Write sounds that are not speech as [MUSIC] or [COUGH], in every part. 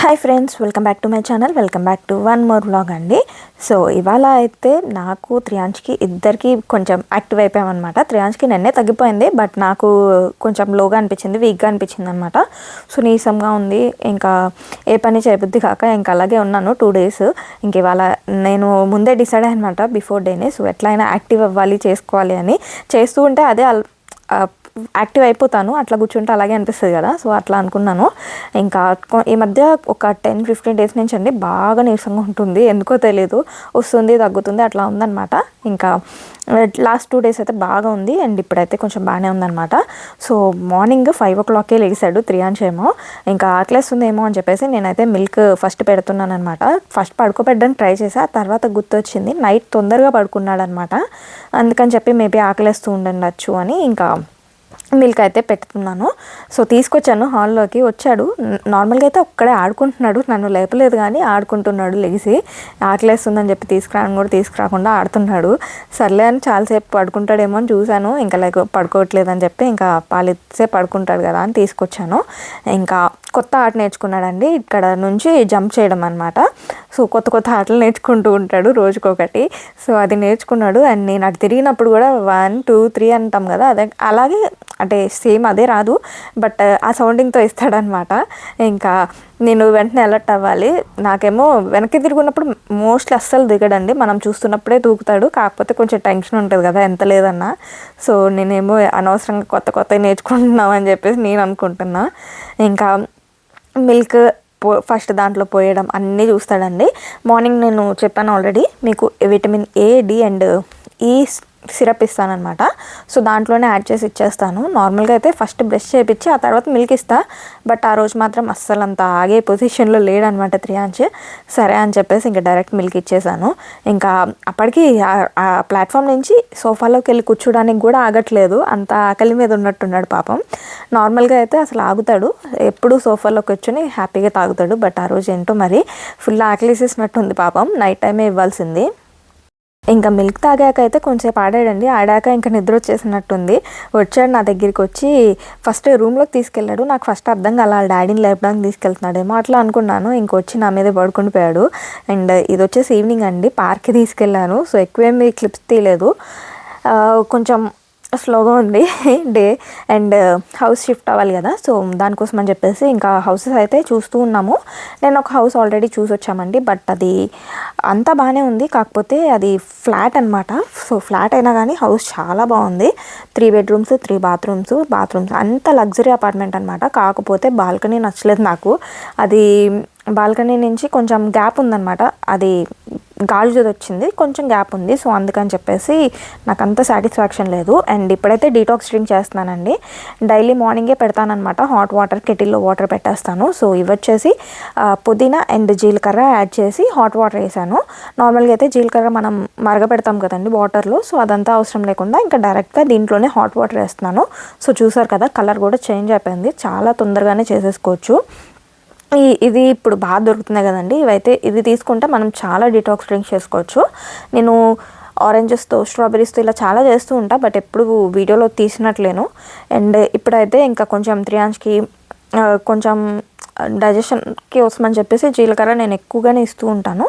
Hi friends welcome back to my channel welcome back to one more vlog అండి. So ఇవాళ అయితే నాకు త్రియాంష్కి ఇద్దరికి కొంచెం యాక్టివ్ అయిపోయామన్నమాట. త్రియాంష్కి నిన్నే తగ్గిపోయింది బట్ నాకు కొంచెం లోగా అనిపించింది వీక్గా అనిపించింది అనమాట సో నీసంగా ఉంది. ఇంకా ఏ పని చేయబుద్ధి కాక ఇంకా అలాగే ఉన్నాను టూ డేస్ ఇంక ఇవాళ నేను ముందే డిసైడ్ అయ్యానమాట బిఫోర్ డేనే సో ఎట్లయినా యాక్టివ్ అవ్వాలి చేసుకోవాలి అని. చేస్తూ ఉంటే అదే అల్- యాక్టివ్ అయిపోతాను. అట్లా కూర్చుంటే అలాగే అనిపిస్తుంది కదా. సో అట్లా అనుకున్నాను. ఇంకా ఈ మధ్య ఒక టెన్ ఫిఫ్టీన్ డేస్ నుంచి అండి బాగా నీరసంగా ఉంటుంది. ఎందుకో తెలియదు వస్తుంది తగ్గుతుంది అట్లా ఉందన్నమాట. ఇంకా లాస్ట్ టూ డేస్ అయితే బాగా ఉంది. అండ్ ఇప్పుడైతే కొంచెం బాగానే ఉందన్నమాట. సో మార్నింగ్ ఫైవ్ ఓ క్లాక్కే లేసాడు త్రియాంశ్ ఏమో. ఇంకా ఆకలేస్తుందేమో అని చెప్పేసి నేనైతే మిల్క్ ఫస్ట్ పెడుతున్నాను అనమాట ఫస్ట్ పడుకోబెట్టడానికి ట్రై చేసా. ఆ తర్వాత గుర్తొచ్చింది నైట్ తొందరగా పడుకున్నాడు అనమాట అందుకని చెప్పి మేబీ ఆకలేస్తూ ఉండొచ్చు అని. ఇంకా మిల్క్ అయితే పెట్టుతున్నాను సో తీసుకొచ్చాను హాల్లోకి. వచ్చాడు. నార్మల్గా అయితే ఒక్కడే ఆడుకుంటున్నాడు. నన్ను లేపలేదు కానీ ఆడుకుంటున్నాడు లెగిసి ఆకలేస్తుందని చెప్పి తీసుకురాను కూడా తీసుకురాకుండా ఆడుతున్నాడు. సర్లే అని చాలాసేపు పడుకుంటాడేమో అని చూశాను. ఇంకా లైక్ పడుకోవట్లేదని చెప్పి ఇంకా పాలిస్తే పడుకుంటాడు కదా అని తీసుకొచ్చాను. ఇంకా కొత్త ఆట నేర్చుకున్నాడండి. ఇక్కడ నుంచి జంప్ చేయడం అనమాట సో కొత్త కొత్త ఆటలు నేర్చుకుంటూ ఉంటాడు రోజుకొకటి. సో అది నేర్చుకున్నాడు అండ్ నేను అటు తిరిగినప్పుడు కూడా వన్ టూ త్రీ అంటాం కదా అదే అలాగే అంటే సేమ్ అదే రాదు. బట్ ఆ సౌండింగ్తో ఇస్తాడనమాట ఇంకా నేను వెంటనే అలర్ట్ అవ్వాలి. నాకేమో వెనక్కి తిరుగున్నప్పుడు మోస్ట్లీ అస్సలు దిగడండి. మనం చూస్తున్నప్పుడే దూకుతాడు. కాకపోతే కొంచెం టెన్షన్ ఉంటుంది కదా ఎంత లేదన్నా. సో నేనేమో అనవసరంగా కొత్త కొత్త నేర్చుకుంటున్నాం అని చెప్పేసి నేను అనుకుంటున్నా. ఇంకా మిల్క్ పో ఫస్ట్ దాంట్లో పోయడం అన్నీ చూస్తాడండి. మార్నింగ్ నేను చెప్పాను ఆల్రెడీ మీకు vitamin A D and E syrup ఇస్తానమాట so దాంట్లోనే యాడ్ చేసి ఇచ్చేస్తాను. నార్మల్గా అయితే ఫస్ట్ బ్రష్ చేయించి ఆ తర్వాత మిల్క్ ఇస్తా. బట్ ఆ రోజు మాత్రం అస్సలు అంత ఆగే పొజిషన్లో లేడనమాట త్రియాంచ్ సరే అని చెప్పేసి ఇంకా డైరెక్ట్ మిల్క్ ఇచ్చేసాను. ఇంకా అప్పటికి ఆ- ప్లాట్ఫామ్ నుంచి సోఫాలోకి వెళ్ళి కూర్చోడానికి కూడా ఆగట్లేదు. అంత ఆకలి మీద ఉన్నట్టున్నాడు పాపం. నార్మల్గా అయితే అసలు ఆగుతాడు. ఎప్పుడు సోఫాలో కూర్చొని హ్యాపీగా తాగుతాడు. బట్ ఆ రోజు ఏంటో మరి ఫుల్ ఆకలిసేసినట్టుంది పాపం. నైట్ టైమే ఇవ్వాల్సింది. ఇంకా మిల్క్ తాగాక అయితే కొంచెంసేపు ఆడాడండి ఆడాక ఇంకా నిద్ర వచ్చేసినట్టుంది. వచ్చాడు నా దగ్గరికి వచ్చి ఫస్ట్ రూమ్లోకి తీసుకెళ్ళాడు. నాకు ఫస్ట్ అర్థం కాల వాళ్ళ డాడీని లేపడానికి తీసుకెళ్తున్నాడేమో. అట్లా అనుకున్నాను. ఇంకొచ్చి నా మీద పడుకుని పోయాడు. అండ్ ఇది వచ్చేసి ఈవినింగ్ అండి. పార్క్కి తీసుకెళ్ళాను. సో ఎక్కువేమి క్లిప్స్ తీయలేదు. కొంచెం స్లోగా ఉంది [LAUGHS] day and uh, house shift అవ్వాలి కదా. సో దానికోసం అని చెప్పేసి ఇంకా హౌసెస్ అయితే చూస్తూ ఉన్నాము. నేను ఒక హౌస్ ఆల్రెడీ చూసి వచ్చామండి బట్ అది అంతా బాగానే ఉంది. కాకపోతే అది ఫ్లాట్ అనమాట సో ఫ్లాట్ అయినా కానీ హౌస్ చాలా బాగుంది. Three bedrooms three bathrooms bathrooms అంత లగ్జరీ అపార్ట్మెంట్ అనమాట కాకపోతే బాల్కనీ నచ్చలేదు నాకు. అది బాల్కనీ నుంచి కొంచెం గ్యాప్ ఉందన్నమాట. అది గాలి జొద వచ్చింది. కొంచెం గ్యాప్ ఉంది. సో అందుకని చెప్పేసి నాకు అంత సాటిస్ఫాక్షన్ లేదు. అండ్ ఇప్పుడైతే డీటాక్స్ డ్రింక్ చేస్తున్నానండి. డైలీ మార్నింగే పెడతానమాట హాట్ వాటర్ కెటిల్లో వాటర్ పెట్టేస్తాను. సో ఇవి వచ్చేసి పుదీనా అండ్ జీలకర్ర యాడ్ చేసి హాట్ వాటర్ వేసాను. నార్మల్గా అయితే జీలకర్ర మనం మరగపెడతాం కదండి వాటర్లో. సో అదంతా అవసరం లేకుండా ఇంకా డైరెక్ట్గా దీంట్లోనే హాట్ వాటర్ వేస్తున్నాను. సో చూసారు కదా కలర్ కూడా చేంజ్ అయిపోయింది. చాలా తొందరగానే చేసేసుకోవచ్చు. ఈ ఇది ఇప్పుడు బాగా దొరుకుతున్నాయి కదండి. ఇవైతే ఇది తీసుకుంటే మనం చాలా డిటాక్స్ డ్రింక్ చేసుకోవచ్చు. నేను ఆరెంజెస్తో స్ట్రాబెరీస్తో ఇలా చాలా చేస్తూ ఉంటా బట్ ఎప్పుడు వీడియోలో తీసినట్లేను. అండ్ ఇప్పుడైతే ఇంకా కొంచెం త్రియాంజ్కి కొంచెం డైజెషన్కి వస్తుందని చెప్పేసి జీలకర్ర నేను ఎక్కువగానే ఇస్తూ ఉంటాను.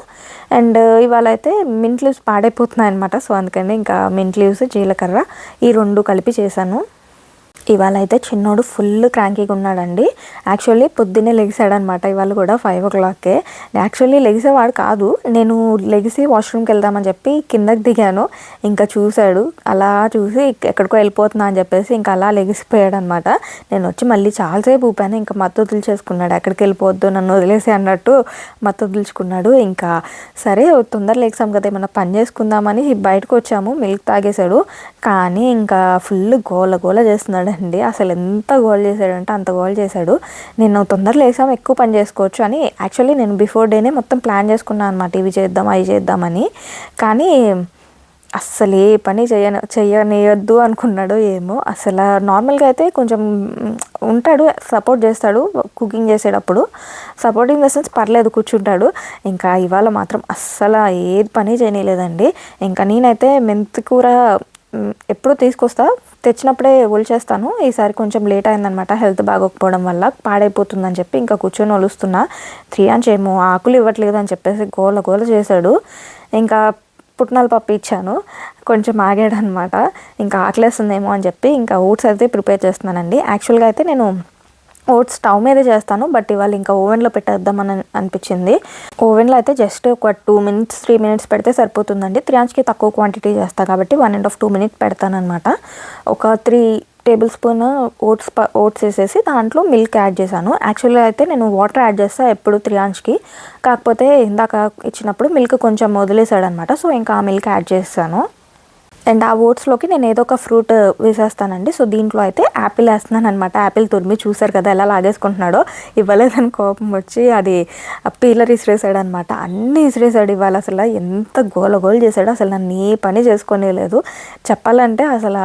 అండ్ ఇవాళ అయితే మింట్ లీవ్స్ పాడైపోతున్నాయి అనమాట సో అందుకని ఇంకా మింట్ లీవ్స్ జీలకర్ర ఈ రెండు కలిపి చేశాను. ఇవాళ అయితే చిన్నోడు ఫుల్ క్రాంకీగా ఉన్నాడండి. యాక్చువల్లీ పొద్దున్నే లెగిసాడనమాట ఇవాళ కూడా ఫైవ్ ఓ క్లాక్కే యాక్చువల్లీ లెగిసేవాడు కాదు నేను లెగిసి వాష్రూమ్కి వెళ్దామని చెప్పి కిందకి దిగాను. ఇంకా చూశాడు అలా చూసి ఎక్కడికో వెళ్ళిపోతున్నా అని చెప్పేసి ఇంకా అలా లెగిసిపోయాడు అనమాట నేను వచ్చి మళ్ళీ చాలాసేపు ఊపాను ఇంకా మత్తు వదిలిచేసుకున్నాడు. ఎక్కడికి వెళ్ళిపోవద్దు నన్ను వదిలేసి అన్నట్టు మత్తు వదిలించుకున్నాడు. ఇంకా సరే తొందర లెగిసాం కదా ఏమన్నా పని చేసుకుందామని బయటకు వచ్చాము మిల్క్ తాగేశాడు. కానీ ఇంకా ఫుల్ గోల గోల చేస్తున్నాడు. చేస్తున్నాడండి అసలు ఎంత గోల్ చేశాడంటే అంత గోల్ చేశాడు. నేను తొందరలో వేసాం ఎక్కువ పని చేసుకోవచ్చు అని. యాక్చువల్లీ నేను బిఫోర్ డేనే మొత్తం ప్లాన్ చేసుకున్నాను అనమాట ఇవి చేద్దాం అవి చేద్దామని కానీ అస్సలు ఏ పని చెయ్య చెయ్యనియొద్దు అనుకున్నాడు ఏమో. అసలు నార్మల్గా అయితే కొంచెం ఉంటాడు సపోర్ట్ చేస్తాడు కుకింగ్ చేసేటప్పుడు. సపోర్టింగ్ ద సెన్స్ పర్లేదు కూర్చుంటాడు. ఇంకా ఇవాళ మాత్రం అస్సలు ఏ పని చేయలేదండి ఇంకా నేనైతే మెంతి కూర ఎప్పుడు తీసుకొస్తా. తెచ్చినప్పుడే ఒలిచేస్తాను ఈసారి కొంచెం లేట్ అయిందనమాట హెల్త్ బాగోకపోవడం వల్ల. పాడైపోతుందని చెప్పి ఇంకా కూర్చొని ఒలుస్తున్నా. త్రీ అని ఏమో ఆకులు ఇవ్వట్లేదు అని చెప్పేసి గోల గోల చేశాడు. ఇంకా పుట్నాల పప్పు ఇచ్చాను. కొంచెం ఆగాడు అనమాట ఇంకా ఆకలేస్తుందేమో అని చెప్పి ఇంకా ఓట్స్ అయితే ప్రిపేర్ చేస్తున్నానండి. యాక్చువల్గా అయితే నేను ఓట్స్ స్టవ్ మీదే చేస్తాను బట్ ఇవాళ ఇంకా ఓవెన్లో పెట్టేద్దామని అనిపించింది. ఓవెన్లో అయితే జస్ట్ ఒక టూ మినిట్స్ త్రీ మినిట్స్ పెడితే సరిపోతుందండి. త్రీ తక్కువ క్వాంటిటీ చేస్తాను కాబట్టి one and half two minutes పెడతానమాట ఒక three tablespoon oats oats వేసేసి దాంట్లో మిల్క్ యాడ్ చేశాను. యాక్చువల్గా అయితే నేను వాటర్ యాడ్ చేస్తాను ఎప్పుడు త్రియాంష్కి కాకపోతే ఇందాక ఇచ్చినప్పుడు మిల్క్ కొంచెం వదిలేసాడనమాట సో ఇంకా ఆ మిల్క్ యాడ్ చేస్తాను. అండ్ ఆ ఓట్స్లోకి నేను ఏదో ఒక ఫ్రూట్ వేసేస్తానండి. సో దీంట్లో అయితే యాపిల్ వేస్తున్నాను అనమాట యాపిల్ తురిమి చూసారు కదా ఎలా లాగేసుకుంటున్నాడో. ఇవ్వలేదని కోపం వచ్చి అది పీలర్ ఇసిరేసాడు అనమాట అన్నీ ఇసిరేసాడు ఇవాళ అసలు. ఎంత గోల గోల చేశాడు అసలు నన్ను ఏ పని చేసుకునే లేదు చెప్పాలంటే అసలు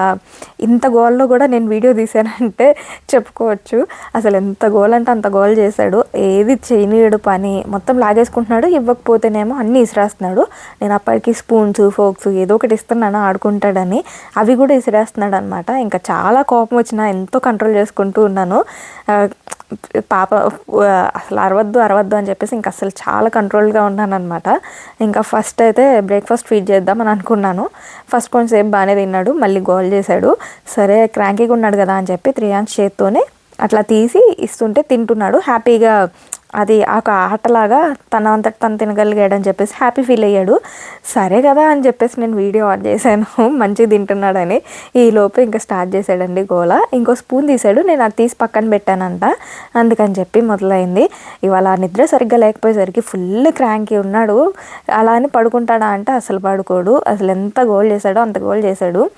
ఇంత గోల్లో కూడా నేను వీడియో తీసానంటే చెప్పుకోవచ్చు. అసలు ఎంత గోల్ అంటే అంత గోల్ చేశాడు. ఏది చేయనీయడు పని. మొత్తం లాగేసుకుంటున్నాడు. ఇవ్వకపోతేనేమో అన్నీ ఇసిరేస్తున్నాడు. నేను అప్పటికి స్పూన్స్ ఫోక్స్ ఏదో ఒకటి ఇస్తున్నాను. ఉంటాడని అవి కూడా విసిరేస్తున్నాడు అనమాట ఇంకా చాలా కోపం వచ్చిన ఎంతో కంట్రోల్ చేసుకుంటూ ఉన్నాను. పాప అసలు అరవద్దు అరవద్దు అని చెప్పేసి ఇంకా అసలు చాలా కంట్రోల్గా ఉన్నాను అనమాట ఇంకా ఫస్ట్ అయితే బ్రేక్ఫాస్ట్ ఫీడ్ చేద్దామని అనుకున్నాను. ఫస్ట్ కొంచెంసేపు బాగానే తిన్నాడు మళ్ళీ గోల్ చేశాడు. సరే క్రాంకీగా ఉన్నాడు కదా అని చెప్పి త్రియాంక్ చేత్తోనే అట్లా తీసి ఇస్తుంటే తింటున్నాడు. హ్యాపీగా అది ఒక ఆటలాగా తన అంతటి తను తినగలిగాడని చెప్పేసి హ్యాపీ ఫీల్ అయ్యాడు. సరే కదా అని చెప్పేసి నేను వీడియో ఆన్ చేశాను. [LAUGHS] మంచిగా తింటున్నాడని. ఈ లోపు ఇంకా స్టార్ట్ చేశాడండి గోల. ఇంకో స్పూన్ తీసాడు నేను అది తీసి పక్కన పెట్టానంట. అందుకని చెప్పి మొదలైంది. ఇవాళ నిద్ర సరిగ్గా లేకపోయేసరికి ఫుల్ క్రాంకి ఉన్నాడు. అలా అని పడుకుంటాడా అంటే అసలు పడుకోడు. అసలు ఎంత గోల్ చేశాడో అంత గోల్ చేశాడు.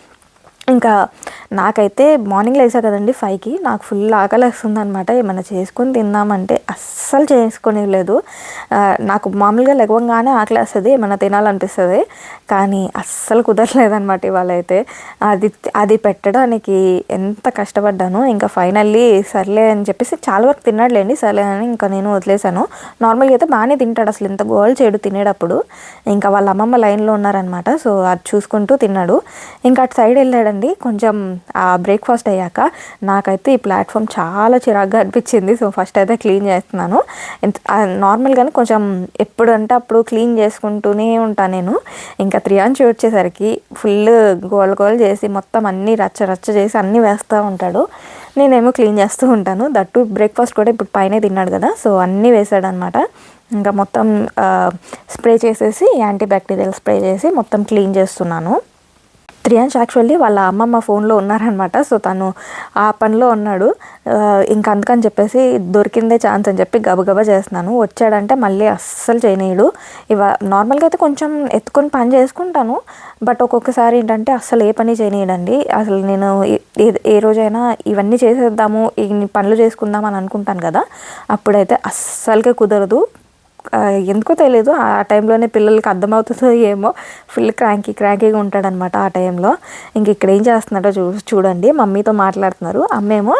ఇంకా నాకైతే మార్నింగ్ లేసా కదండి ఫైవ్కి. నాకు ఫుల్ ఆకలి వస్తుంది అనమాట ఏమైనా చేసుకొని తిందామంటే అస్సలు చేసుకునేలేదు నాకు మామూలుగా లెగవంగానే ఆకలి వస్తుంది ఏమైనా తినాలనిపిస్తుంది కానీ అస్సలు కుదరలేదనమాట ఇవాళ అయితే అది అది పెట్టడానికి ఎంత కష్టపడ్డాను ఇంకా ఫైనల్లీ సర్లే అని చెప్పేసి చాలా వరకు తిన్నాడులేండి సర్లే అని ఇంకా నేను వదిలేశాను. నార్మల్గా అయితే బాగానే తింటాడు అసలు ఇంత గోల్ చేయడు తినేటప్పుడు. ఇంకా వాళ్ళ అమ్మమ్మ లైన్లో ఉన్నారనమాట సో అది చూసుకుంటూ తిన్నాడు. ఇంకా అటు సైడ్ వెళ్ళాడండి కొంచెం బ్రేక్ఫాస్ట్ అయ్యాక నాకైతే ఈ ప్లాట్ఫామ్ చాలా చిరాగ్గా అనిపించింది. సో ఫస్ట్ అయితే క్లీన్ చేస్తున్నాను. ఎంత- నార్మల్గానే కొంచెం ఎప్పుడంటే అప్పుడు క్లీన్ చేసుకుంటూనే ఉంటాను నేను. ఇంకా త్రియాంచి వచ్చేసరికి ఫుల్ గోల గోల్ చేసి మొత్తం అన్నీ రచ్చ రచ్చ చేసి అన్నీ వేస్తూ ఉంటాడు. నేనేమో క్లీన్ చేస్తూ ఉంటాను. దట్టు బ్రేక్ఫాస్ట్ కూడా ఇప్పుడు పైనే తిన్నాడు కదా. సో అన్నీ వేసాడనమాట ఇంకా మొత్తం స్ప్రే చేసేసి యాంటీబ్యాక్టీరియల్ స్ప్రే చేసి మొత్తం క్లీన్ చేస్తున్నాను. త్రియాంశ్ యాక్చువల్లీ వాళ్ళ అమ్మమ్మ ఫోన్లో ఉన్నారనమాట సో తను ఆ పనిలో ఉన్నాడు. ఆ, ఇంకా అందుకని చెప్పేసి దొరికిందే ఛాన్స్ అని చెప్పి గబగబా చేస్తున్నాను. వచ్చాడంటే మళ్ళీ అస్సలు చేయనీయడు. ఇవ నార్మల్గా అయితే కొంచెం ఎత్తుకొని పని చేసుకుంటాను. బట్ ఒక్కొక్కసారి ఏంటంటే అస్సలు ఏ పని చేయనీయడండి. అసలు నేను ఏ- ఏ- రోజైనా ఇవన్నీ చేసేద్దాము ఈ పనులు చేసుకుందాం అని అనుకుంటాను కదా. అప్పుడైతే అస్సలకే కుదరదు. ఎందుకో తెలియదు ఆ టైంలోనే పిల్లలకి అర్థమవుతుందో ఏమో. ఫుల్ క్రాంకీ క్రాంకీగా ఉంటాడనమాట ఆ టైంలో. ఇంక ఇక్కడ ఏం చేస్తున్నాడో చూ చూడండి. మమ్మీతో మాట్లాడుతున్నారు. అమ్మేమో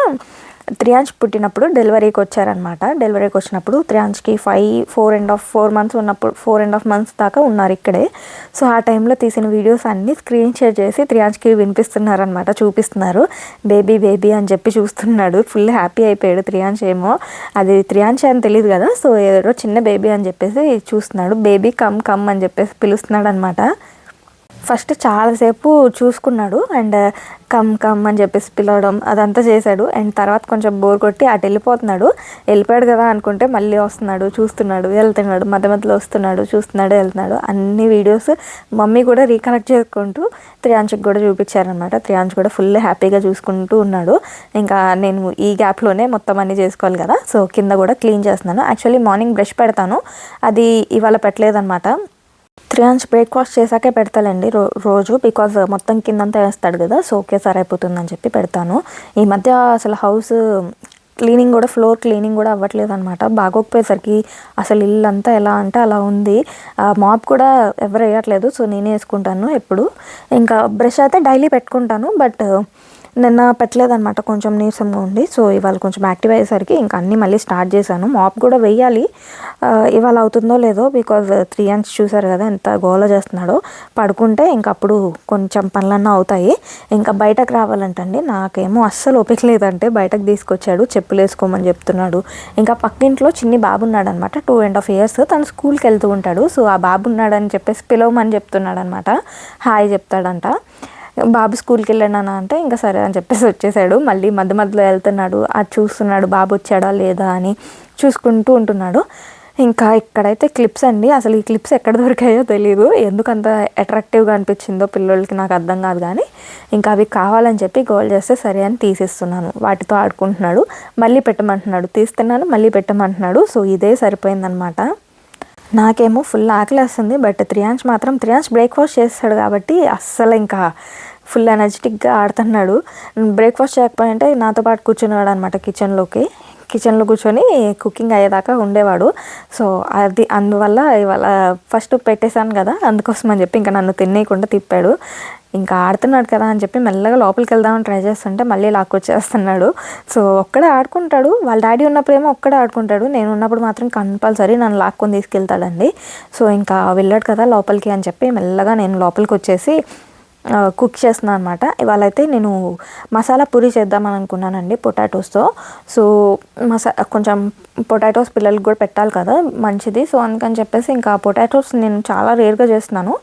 త్రియాంజ్ పుట్టినప్పుడు డెలివరీకి వచ్చారనమాట డెలివరీకి వచ్చినప్పుడు త్రియాంజ్కి five four and half four months ఉన్నప్పుడు ఫోర్ అండ్ హాఫ్ మంత్స్ దాకా ఉన్నారు ఇక్కడే. సో ఆ టైంలో తీసిన వీడియోస్ అన్నీ స్క్రీన్ షేర్ చేసి త్రియాంజ్కి వినిపిస్తున్నారనమాట చూపిస్తున్నారు. బేబీ బేబీ అని చెప్పి చూస్తున్నాడు. ఫుల్ హ్యాపీ అయిపోయాడు త్రియాంజ్ ఏమో. అది త్రియాంజ్ అని తెలియదు కదా. సో ఏదో చిన్న బేబీ అని చెప్పేసి చూస్తున్నాడు. బేబీ కమ్ కమ్ అని చెప్పేసి పిలుస్తున్నాడు అనమాట ఫస్ట్ చాలాసేపు చూసుకున్నాడు అండ్ కమ్ కమ్ అని చెప్పేసి పిలవడం అదంతా చేశాడు. అండ్ తర్వాత కొంచెం బోర్ కొట్టి అటు వెళ్ళిపోతున్నాడు. వెళ్ళిపోయాడు కదా అనుకుంటే మళ్ళీ వస్తున్నాడు చూస్తున్నాడు వెళ్తున్నాడు మధ్య మధ్యలో వస్తున్నాడు చూస్తున్నాడు వెళ్తున్నాడు. అన్ని వీడియోస్ మమ్మీ కూడా రీకనెక్ట్ చేసుకుంటూ త్రియాంశకి కూడా చూపించారనమాట త్రియాంశ్ కూడా ఫుల్ హ్యాపీగా చూసుకుంటూ ఉన్నాడు. ఇంకా నేను ఈ గ్యాప్లోనే మొత్తం అన్ని చేసుకోవాలి కదా. సో కింద కూడా క్లీన్ చేస్తున్నాను. యాక్చువల్లీ మార్నింగ్ బ్రష్ పెడతాను. అది ఇవాళ పెట్టలేదన్నమాట. Three అంచ్ breakfast చేశాకే పెడతాలండి. రో రోజు బికాజ్ మొత్తం కిందంతా వేస్తాడు కదా. సో ఒకేసారి అయిపోతుందని చెప్పి పెడతాను. ఈ మధ్య అసలు హౌస్ క్లీనింగ్ కూడా ఫ్లోర్ క్లీనింగ్ కూడా అవ్వట్లేదు అనమాట బాగోకపోయేసరికి అసలు ఇల్లు అంతా ఎలా అంటే అలా ఉంది. మాప్ కూడా ఎవరు వేయట్లేదు. సో నేనే వేసుకుంటాను ఎప్పుడు. ఇంకా బ్రష్ అయితే డైలీ పెట్టుకుంటాను. బట్ నిన్న పెట్టలేదనమాట కొంచెం నీరసంగా ఉండి. సో ఇవాళ కొంచెం యాక్టివ్ అయ్యేసరికి ఇంకా అన్నీ మళ్ళీ స్టార్ట్ చేశాను. మాప్ కూడా వెయ్యాలి. ఇవాళ అవుతుందో లేదో బికాజ్ త్రీ అండ్స్ చూసారు కదా ఎంత గోల చేస్తున్నాడో. పడుకుంటే ఇంకా అప్పుడు కొంచెం పనులన్నా అవుతాయి. ఇంకా బయటకు రావాలంటండి. నాకేమో అస్సలు ఓపిక లేదంటే బయటకు తీసుకొచ్చాడు చెప్పులు వేసుకోమని చెప్తున్నాడు. ఇంకా పక్కింట్లో చిన్ని బాబు ఉన్నాడు అనమాట టూ అండ్ హాఫ్ ఇయర్స్ తను స్కూల్కి వెళ్తూ ఉంటాడు. సో ఆ బాబు ఉన్నాడని చెప్పేసి పిలవమని చెప్తున్నాడు అనమాట హాయ్ చెప్తాడంట. బాబు స్కూల్కి వెళ్ళాను అంటే ఇంకా సరే అని చెప్పేసి వచ్చేసాడు. మళ్ళీ మధ్య మధ్యలో వెళ్తున్నాడు. అది చూస్తున్నాడు బాబు వచ్చాడా లేదా అని చూసుకుంటూ ఉంటున్నాడు. ఇంకా ఇక్కడైతే క్లిప్స్ అండి. అసలు ఈ క్లిప్స్ ఎక్కడ దొరికాయో తెలియదు ఎందుకు అంత అట్రాక్టివ్గా అనిపించిందో పిల్లలకి నాకు అర్థం కాదు కానీ ఇంకా అవి కావాలని చెప్పి గోల్ చేస్తే సరే అని తీసేస్తున్నాను. వాటితో ఆడుకుంటున్నాడు. మళ్ళీ పెట్టమంటున్నాడు. తీస్తున్నాను మళ్ళీ పెట్టమంటున్నాడు. సో ఇదే సరిపోయిందనమాట నాకేమో ఫుల్ ఆకలేస్తుంది బట్ త్రియాంష్ మాత్రం త్రియాంష్ బ్రేక్ఫాస్ట్ చేస్తాడు కాబట్టి అస్సలు ఇంకా ఫుల్ ఎనర్జెటిక్గా ఆడుతున్నాడు. బ్రేక్ఫాస్ట్ చేయకపోయింటే నాతో పాటు కూర్చున్నాడు అనమాట కిచెన్లోకి. కిచెన్లో కూర్చొని కుకింగ్ అయ్యేదాకా ఉండేవాడు. సో అది అందువల్ల ఇవాళ ఫస్ట్ పెట్టేశాను కదా అందుకోసం అని చెప్పి ఇంకా నన్ను తినేయకుండా తిప్పాడు. ఇంకా ఆడుతున్నాడు కదా అని చెప్పి మెల్లగా లోపలికి వెళ్దామని ట్రై చేస్తుంటే మళ్ళీ లాక్కొచ్చేస్తున్నాడు సో ఒక్కడే ఆడుకుంటాడు. వాళ్ళ డాడీ ఉన్నప్పుడేమో ఒక్కడే ఆడుకుంటాడు. నేను ఉన్నప్పుడు మాత్రం కంపల్సరీ నన్ను లాక్కొని తీసుకెళ్తాడండి. సో ఇంకా వెళ్ళాడు కదా లోపలికి అని చెప్పి మెల్లగా నేను లోపలికి వచ్చేసి కుక్ చేస్తున్నాను అనమాట ఇవాళ అయితే నేను మసాలా పూరి చేద్దామని అనుకున్నానండి పొటాటోస్తో. సో మసా కొంచెం పొటాటోస్ పిల్లలకి కూడా పెట్టాలి కదా మంచిది. సో అందుకని చెప్పేసి ఇంకా పొటాటోస్ నేను చాలా రేర్గా చేస్తున్నాను.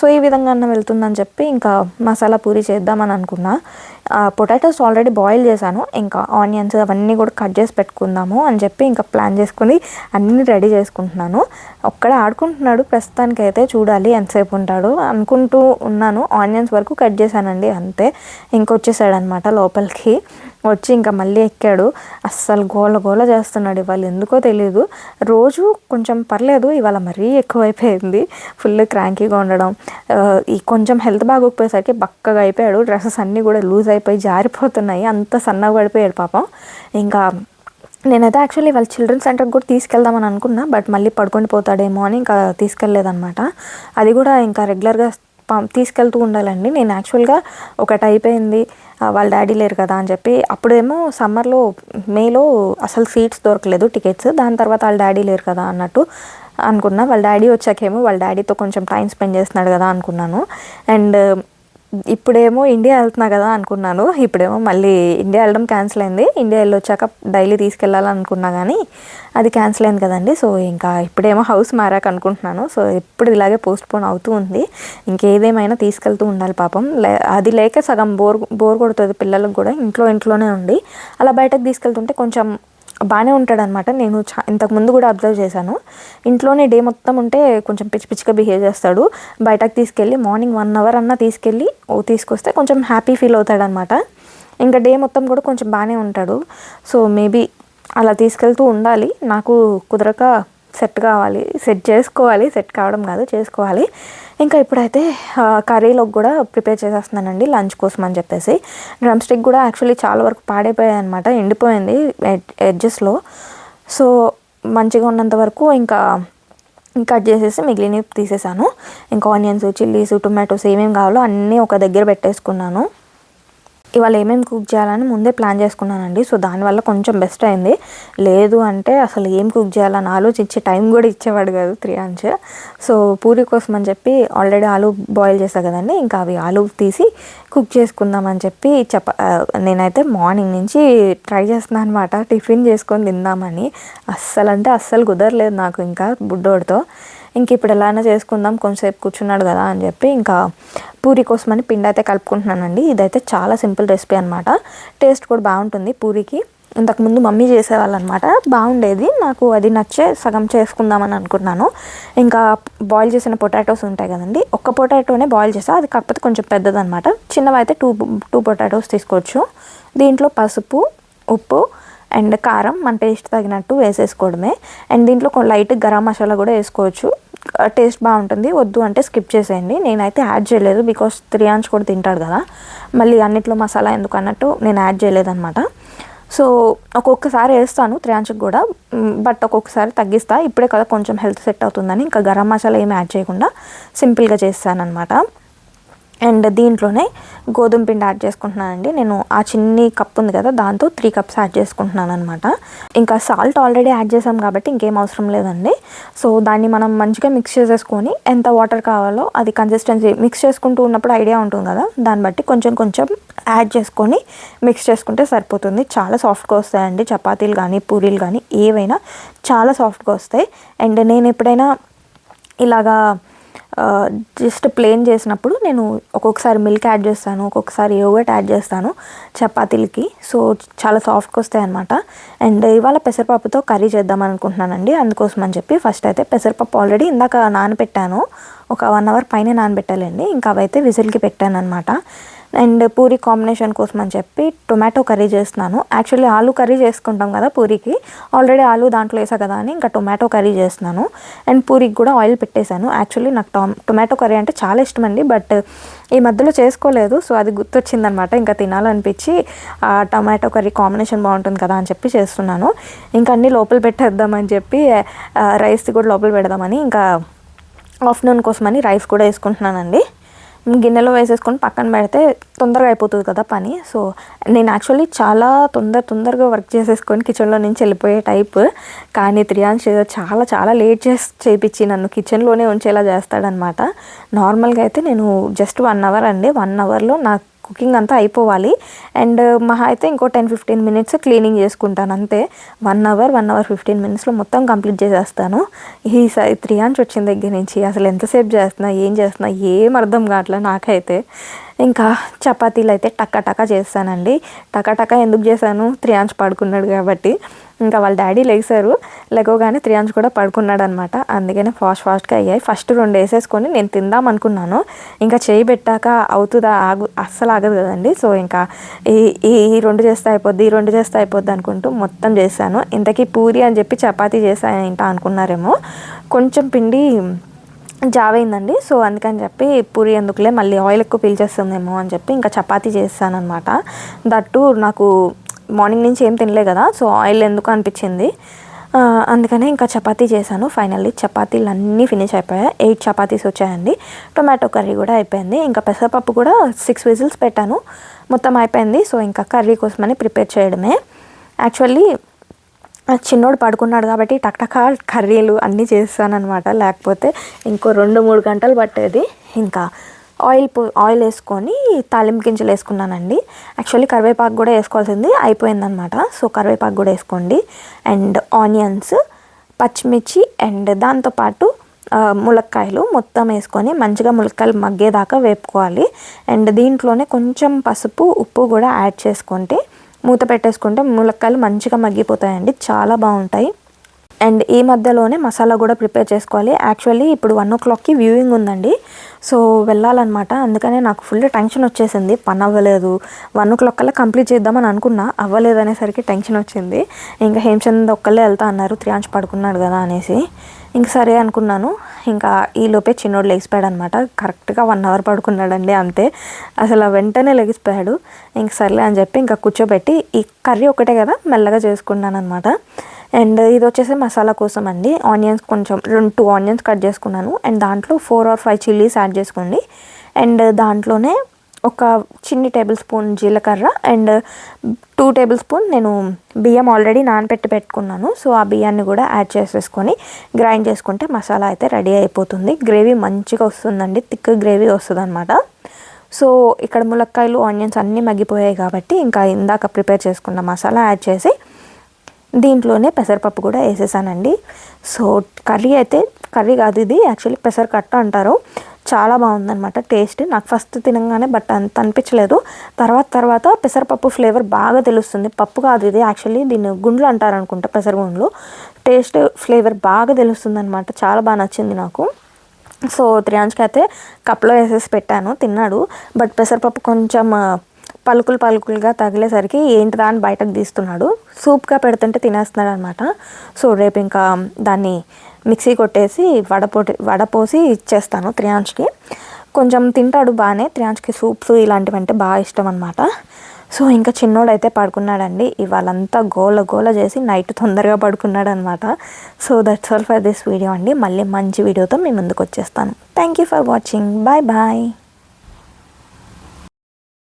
సో ఈ విధంగా అన్న వెళ్తుందని చెప్పి ఇంకా మసాలా పూరి చేద్దామని అనుకున్నా పొటాటోస్ ఆల్రెడీ బాయిల్ చేశాను. ఇంకా ఆనియన్స్ అవన్నీ కూడా కట్ చేసి పెట్టుకుందాము అని చెప్పి ఇంకా ప్లాన్ చేసుకుని అన్నీ రెడీ చేసుకుంటున్నాను. ఒక్కడే ఆడుకుంటున్నాడు. ప్రస్తుతానికి అయితే చూడాలి ఎంతసేపు ఉంటాడు అనుకుంటూ ఉన్నాను. ఆనియన్స్ వరకు కట్ చేశానండి అంతే. ఇంకొచ్చేసాడు అనమాట లోపలికి. వచ్చి ఇంకా మళ్ళీ ఎక్కాడు. అస్సలు గోల గోల చేస్తున్నాడు ఇవాళ. ఎందుకో తెలియదు రోజు కొంచెం పర్లేదు ఇవాళ మరీ ఎక్కువైపోయింది. ఫుల్ క్రాంకీగా ఉండడం. ఈ కొంచెం హెల్త్ బాగోకపోయేసరికి బక్కగా అయిపోయాడు. డ్రెస్సెస్ అన్నీ కూడా లూజ్ అయిపోయి జారిపోతున్నాయి. అంత సన్నగా పడిపోయాడు పాపం. ఇంకా నేనైతే యాక్చువల్లీ వాళ్ళ చిల్డ్రన్ సెంటర్కి కూడా తీసుకెళ్దామని అనుకున్నా బట్ మళ్ళీ పడుకొని పోతాడేమో అని ఇంకా తీసుకెళ్ళలేదన్నమాట. అది కూడా ఇంకా రెగ్యులర్గా పం- తీసుకెళ్తూ ఉండాలండి. నేను యాక్చువల్గా ఒకటి అయిపోయింది. వాళ్ళ డాడీ లేరు కదా అని చెప్పి అప్పుడేమో సమ్మర్లో మేలో అసలు సీట్స్ దొరకలేదు టికెట్స్ దాని తర్వాత వాళ్ళ డాడీ లేరు కదా అన్నట్టు అనుకున్నా. వాళ్ళ డాడీ వచ్చాకేమో వాళ్ళ డాడీతో కొంచెం టైం స్పెండ్ చేస్తున్నాడు కదా అనుకున్నాను. అండ్ ఇప్పుడేమో ఇండియా వెళ్తున్నా కదా అనుకున్నాను. ఇప్పుడేమో మళ్ళీ ఇండియా వెళ్ళడం క్యాన్సిల్ అయింది. ఇండియా వెళ్ళొచ్చాక డైలీ తీసుకెళ్ళాలనుకున్నా కానీ అది క్యాన్సిల్ అయింది కదండి. సో ఇంకా ఇప్పుడేమో హౌస్ మారాక అనుకుంటున్నాను. సో ఎప్పుడు ఇలాగే పోస్ట్పోన్ అవుతూ ఉంది. ఇంకేదేమైనా తీసుకెళ్తూ ఉండాలి పాపం. లే అది లేక సగం బోర్ బోర్ కొడుతుంది పిల్లలకు కూడా. ఇంట్లో ఇంట్లోనే ఉండి అలా బయటకు తీసుకెళ్తుంటే కొంచెం బాగానే ఉంటాడనమాట. నేను చా ఇంతకు ముందు కూడా అబ్జర్వ్ చేశాను. ఇంట్లోనే డే మొత్తం ఉంటే కొంచెం పిచ్చి పిచ్చిగా బిహేవ్ చేస్తాడు. బయటకు తీసుకెళ్ళి మార్నింగ్ వన్ అవర్ అన్నా తీసుకెళ్ళి ఓ తీసుకొస్తే కొంచెం హ్యాపీ ఫీల్ అవుతాడనమాట. ఇంకా డే మొత్తం కూడా కొంచెం బాగానే ఉంటాడు. సో మేబీ అలా తీసుకెళ్తూ ఉండాలి. నాకు కుదరక సెట్ కావాలి. సెట్ చేసుకోవాలి. సెట్ కావడం కాదు చేసుకోవాలి. ఇంకా ఇప్పుడైతే కర్రీలోకి కూడా ప్రిపేర్ చేసేస్తున్నానండి లంచ్ కోసం అని చెప్పేసి. డ్రమ్ స్టిక్ కూడా యాక్చువల్లీ చాలా వరకు పాడైపోయాయి అనమాట ఎండిపోయింది ఎడ్జెస్లో. సో మంచిగా ఉన్నంత వరకు ఇంకా కట్ చేసేసి మిగిలినవి తీసేసాను. ఇంకా ఆనియన్స్ చిల్లీస్ టొమాటోస్ ఏమేమి కావాలో అన్నీ ఒక దగ్గర పెట్టేసుకున్నాను. ఇవాళ ఏమేమి కుక్ చేయాలని ముందే ప్లాన్ చేసుకున్నానండి. సో దానివల్ల కొంచెం బెస్ట్ అయింది. లేదు అంటే అసలు ఏం కుక్ చేయాలని ఆలోచించే టైం కూడా ఇచ్చేవాడు కాదు త్రీ అంచ్ సో పూరి కోసం అని చెప్పి ఆల్రెడీ ఆలు బాయిల్ చేస్తా కదండి. ఇంకా అవి ఆలు తీసి కుక్ చేసుకుందామని చెప్పి చెప్ప నేనైతే మార్నింగ్ నుంచి ట్రై చేస్తున్నాను అనమాట టిఫిన్ చేసుకొని తిందామని. అస్సలు అంటే అస్సలు కుదరలేదు నాకు ఇంకా బుడ్డోడితో. ఇంక ఇప్పుడు ఎలా అయినా చేసుకుందాం కొంచెంసేపు కూర్చున్నాడు కదా అని చెప్పి ఇంకా పూరి కోసమని పిండి అయితే కలుపుకుంటున్నానండి. ఇదైతే చాలా సింపుల్ రెసిపీ అనమాట టేస్ట్ కూడా బాగుంటుంది పూరికి. ఇంతకుముందు మమ్మీ చేసేవాళ్ళు అనమాట బాగుండేది. నాకు అది నచ్చే సగం చేసుకుందామని అనుకున్నాను. ఇంకా బాయిల్ చేసిన పొటాటోస్ ఉంటాయి కదండి ఒక్క పొటాటోనే బాయిల్ చేసా అది కాకపోతే కొంచెం పెద్దదనమాట చిన్నవి అయితే టూ టూ పొటాటోస్ తీసుకోవచ్చు. దీంట్లో పసుపు ఉప్పు అండ్ కారం మన టేస్ట్ తగినట్టు వేసేసుకోవడమే. అండ్ దీంట్లో లైట్ గరం మసాలా కూడా వేసుకోవచ్చు. టేస్ట్ బాగుంటుంది. వద్దు అంటే స్కిప్ చేసేయండి. నేనైతే యాడ్ చేయలేదు బికాస్ త్రియాంశ్ కూడా తింటాడు కదా. మళ్ళీ అన్నిట్లో మసాలా ఎందుకు అన్నట్టు నేను యాడ్ చేయలేదన్నమాట. సో ఒక్కొక్కసారి వేస్తాను త్రియాంశకి కూడా. బట్ ఒక్కొక్కసారి తగ్గిస్తా. ఇప్పుడే కదా కొంచెం హెల్త్ సెట్ అవుతుందని. ఇంకా గరం మసాలా ఏమి యాడ్ చేయకుండా సింపుల్గా చేస్తానమాట అండ్ దీంట్లోనే గోధుమ పిండి యాడ్ చేసుకుంటున్నానండి. నేను ఆ చిన్ని కప్ ఉంది కదా దాంతో త్రీ కప్స్ యాడ్ చేసుకుంటున్నాను అనమాట ఇంకా సాల్ట్ ఆల్రెడీ యాడ్ చేసాం కాబట్టి ఇంకేం అవసరం లేదండి. సో దాన్ని మనం మంచిగా మిక్స్ చేసేసుకొని ఎంత వాటర్ కావాలో అది కన్సిస్టెన్సీ మిక్స్ చేసుకుంటూ ఉన్నప్పుడు ఐడియా ఉంటుంది కదా దాన్ని బట్టి కొంచెం కొంచెం యాడ్ చేసుకొని మిక్స్ చేసుకుంటే సరిపోతుంది. చాలా సాఫ్ట్గా వస్తాయండి. చపాతీలు కానీ పూరీలు కానీ ఏవైనా చాలా సాఫ్ట్గా వస్తాయి. అండ్ నేను ఎప్పుడైనా ఇలాగా జస్ట్ ప్లేన్ చేసినప్పుడు నేను ఒక్కొక్కసారి మిల్క్ యాడ్ చేస్తాను ఒక్కొక్కసారి యోగట్ యాడ్ చేస్తాను చపాతీలకి. సో చాలా సాఫ్ట్గా వస్తాయి అనమాట అండ్ ఇవాళ పెసరపప్పుతో కర్రీ చేద్దాం అనుకుంటున్నానండి. అందుకోసం అని చెప్పి ఫస్ట్ అయితే పెసరపప్పు ఆల్రెడీ ఇందాక నానబెట్టాను. ఒక వన్ అవర్ పైన నానబెట్టాలండి. ఇంకా అవైతే విజిల్కి పెట్టాను అనమాట అండ్ పూరి కాంబినేషన్ కోసం అని చెప్పి టొమాటో కర్రీ చేస్తున్నాను. యాక్చువల్లీ ఆలు కర్రీ చేసుకుంటాం కదా పూరికి. ఆల్రెడీ ఆలు దాంట్లో వేసా కదా అని ఇంకా టొమాటో కర్రీ చేస్తున్నాను. అండ్ పూరికి కూడా ఆయిల్ పెట్టేశాను. యాక్చువల్లీ నాకు టొమాటో కర్రీ అంటే చాలా ఇష్టం అండి బట్ ఈ మధ్యలో చేసుకోలేదు. సో అది గుర్తొచ్చిందనమాట. ఇంకా తినాలనిపించి టొమాటో కర్రీ కాంబినేషన్ బాగుంటుంది కదా అని చెప్పి చేస్తున్నాను. ఇంకా అన్నీ లోపల పెట్టేద్దామని చెప్పి రైస్ కూడా లోపల పెడదామని ఇంకా ఆఫ్టర్నూన్ కోసమని రైస్ కూడా వేసుకుంటున్నానండి. గిన్నెలో వేసేసుకొని పక్కన పెడితే తొందరగా అయిపోతుంది కదా పని. సో నేను యాక్చువల్లీ చాలా తొందర తొందరగా వర్క్ చేసేసుకొని కిచెన్లో నుంచి వెళ్ళిపోయే టైప్ కానీ త్రియాంశ్ చాలా చాలా లేట్ చేసి చేయించి నన్ను కిచెన్లోనే ఉంచేలా చేస్తాడనమాట నార్మల్గా అయితే నేను జస్ట్ వన్ అవర్ అండి. వన్ అవర్లో నాకు కుకింగ్ అంతా అయిపోవాలి. అండ్ uh, మహా అయితే ఇంకో టెన్ ఫిఫ్టీన్ మినిట్స్ క్లీనింగ్ చేసుకుంటాను అంతే. One hour one hour fifteen మినిట్స్లో మొత్తం కంప్లీట్ చేసేస్తాను. ఈ త్రీ అంచ్ వచ్చిన దగ్గర నుంచి అసలు ఎంతసేపు చేస్తున్నా ఏం చేస్తున్నా ఏం అర్థం కావట్లే నాకైతే. ఇంకా చపాతీలు అయితే టక్క టక్క చేస్తానండి. టక్క టక్క ఎందుకు చేశాను? త్రియాంచ్ పడుకున్నాడు కాబట్టి. ఇంకా వాళ్ళ డాడీ లేచారు లెగోగానే త్రియాంజ్ కూడా పడుకున్నాడు అనమాట అందుకనే ఫాస్ట్ ఫాస్ట్గా అయ్యాయి. ఫస్ట్ రెండు వేసేసుకొని నేను తిందాం అనుకున్నాను ఇంకా చేయి పెట్టాక అవుతుందా? ఆగు అస్సలు ఆగదు కదండి. సో ఇంకా ఈ ఈ రెండు చేస్తే అయిపోద్ది ఈ రెండు చేస్తే అయిపోద్ది అనుకుంటూ మొత్తం చేశాను. ఇంతకీ పూరి అని చెప్పి చపాతీ చేశాను ఇంటా అనుకున్నారేమో. కొంచెం పిండి జావైందండి. సో అందుకని చెప్పి పూరి ఎందుకులే మళ్ళీ ఆయిల్ ఎక్కువ పీల్చేస్తుందేమో అని చెప్పి ఇంకా చపాతీ చేస్తాను అనమాట దట్టు నాకు మార్నింగ్ నుంచి ఏం తినలే కదా సో ఆయిల్ ఎందుకు అనిపించింది? అందుకనే ఇంకా చపాతీ చేశాను. ఫైనల్లీ చపాతీలు అన్నీ ఫినిష్ అయిపోయాయి. ఎయిట్ చపాతీస్ వచ్చాయండి. టొమాటో కర్రీ కూడా అయిపోయింది. ఇంకా పెసరపప్పు కూడా సిక్స్ విజిల్స్ పెట్టాను. మొత్తం అయిపోయింది. సో ఇంకా కర్రీ కోసమని ప్రిపేర్ చేయడమే. యాక్చువల్లీ చిన్నోడు పడుకున్నాడు కాబట్టి టక్టకా కర్రీలు అన్నీ చేస్తానమాట లేకపోతే ఇంకో రెండు మూడు గంటలు పట్టేది. ఇంకా ఆయిల్ ఆయిల్ వేసుకొని తాలింపు గింజలు వేసుకున్నానండి. యాక్చువల్లీ కరివేపాకు కూడా వేసుకోవాల్సింది. అయిపోయిందనమాట సో కరివేపాకు కూడా వేసుకోండి. అండ్ ఆనియన్స్ పచ్చిమిర్చి అండ్ దాంతోపాటు ములక్కాయలు మొత్తం వేసుకొని మంచిగా ములక్కాయలు మగ్గేదాకా వేపుకోవాలి. అండ్ దీంట్లోనే కొంచెం పసుపు ఉప్పు కూడా యాడ్ చేసుకుంటే మూత పెట్టేసుకుంటే ములక్కాయలు మంచిగా మగ్గిపోతాయండి. చాలా బాగుంటాయి. అండ్ ఈ మధ్యలోనే మసాలా కూడా ప్రిపేర్ చేసుకోవాలి. యాక్చువల్లీ ఇప్పుడు వన్ ఓ క్లాక్కి వ్యూయింగ్ ఉందండి. సో వెళ్ళాలన్నమాట. అందుకనే నాకు ఫుల్ టెన్షన్ వచ్చేసింది. పని అవ్వలేదు. వన్ ఓ క్లాక్ కల్లా కంప్లీట్ చేద్దామని అనుకున్నా. అవ్వలేదు అనేసరికి టెన్షన్ వచ్చింది. ఇంకా హేమచంద్ ఒక్కళ్ళే వెళ్తా అన్నారు. త్రియాంచ్ పడుకున్నాడు కదా అనేసి. ఇంక సరే అనుకున్నాను. ఇంకా ఈలోపే చిన్నోడు లెగిసిపోయాడు అనమాట కరెక్ట్గా వన్ అవర్ పడుకున్నాడండి అంతే. అసలు వెంటనే లెగిసిపోయాడు ఇంక సర్లే అని చెప్పి ఇంకా కూర్చోబెట్టి ఈ కర్రీ ఒకటే కదా మెల్లగా చేసుకున్నాను అనమాట అండ్ ఇది వచ్చేసి మసాలా కోసం అండి. ఆనియన్స్ కొంచెం రెండు టూ ఆనియన్స్ కట్ చేసుకున్నాను. అండ్ దాంట్లో four or five chillies add చేసుకోండి. అండ్ దాంట్లోనే ఒక చిన్ని టేబుల్ స్పూన్ జీలకర్ర అండ్ టూ టేబుల్ స్పూన్ నేను బియ్యం ఆల్రెడీ నానబెట్టి పెట్టుకున్నాను. సో ఆ బియ్యాన్ని కూడా యాడ్ చేసేసుకొని గ్రైండ్ చేసుకుంటే మసాలా అయితే రెడీ అయిపోతుంది. గ్రేవీ మంచిగా వస్తుందండి. థిక్ గ్రేవీ వస్తుంది అనమాట సో ఇక్కడ ములక్కాయలు ఆనియన్స్ అన్నీ మగ్గిపోయాయి కాబట్టి ఇంకా ఇందాక ప్రిపేర్ చేసుకున్న మసాలా యాడ్ చేసి దీంట్లోనే పెసరపప్పు కూడా వేసేసానండి. సో కర్రీ అయితే కర్రీ కాదు ఇది యాక్చువల్లీ పెసర కట్ట అంటారు. చాలా బాగుందనమాట టేస్ట్. నాకు ఫస్ట్ తినగానే బట్ అంత అనిపించలేదు. తర్వాత తర్వాత పెసరపప్పు ఫ్లేవర్ బాగా తెలుస్తుంది. పప్పు కాదు ఇది యాక్చువల్లీ దీన్ని గుండ్లు అంటారు అనుకుంటా పెసరగుండ్లు టేస్ట్ ఫ్లేవర్ బాగా తెలుస్తుంది అనమాట చాలా బాగా నచ్చింది నాకు. సో త్రియాంజ్కి అయితే కప్లో వేసేసి పెట్టాను తిన్నాడు. బట్ పెసరపప్పు కొంచెం పలుకులు పలుకులుగా తగిలేసరికి ఏంటి అని బయటకు తీస్తున్నాడు. సూప్గా పెడుతుంటే తినేస్తున్నాడు అనమాట సో రేపు ఇంకా దాన్ని మిక్సీ కొట్టేసి వడపోటి వడపోసి ఇచ్చేస్తాను త్రియాంష్కి కొంచెం తింటాడు బాగానే త్రియాంష్కి సూప్స్ ఇలాంటివి అంటే బాగా ఇష్టం అనమాట సో ఇంకా చిన్నోడైతే పడుకున్నాడండి. ఇవాళంతా గోల గోల చేసి నైట్ తొందరగా పడుకున్నాడు అనమాట so that's all for this video అండి. మళ్ళీ మంచి వీడియోతో మీ ముందుకు వచ్చేస్తాను thank you for watching bye bye